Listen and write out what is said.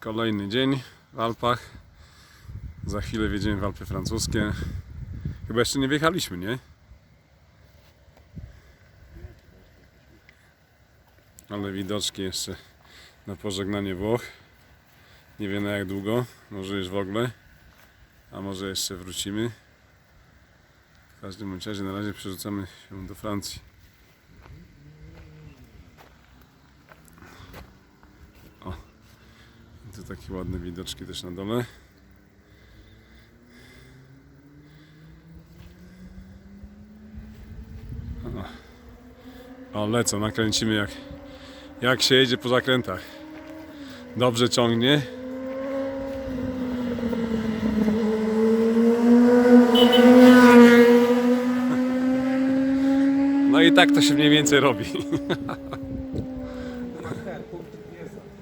Kolejny dzień w Alpach. Za chwilę wjedziemy w Alpy francuskie. Chyba jeszcze nie wjechaliśmy, nie? Ale widoczki jeszcze na pożegnanie Włoch. Nie wiem na jak długo, może już w ogóle, a może jeszcze wrócimy. W każdym razie na razie przerzucamy się do Francji. O, tu takie ładne widoczki też na dole. O, lecą, nakręcimy jak, jak się jedzie po zakrętach. Dobrze ciągnie. No i tak to się mniej więcej robi.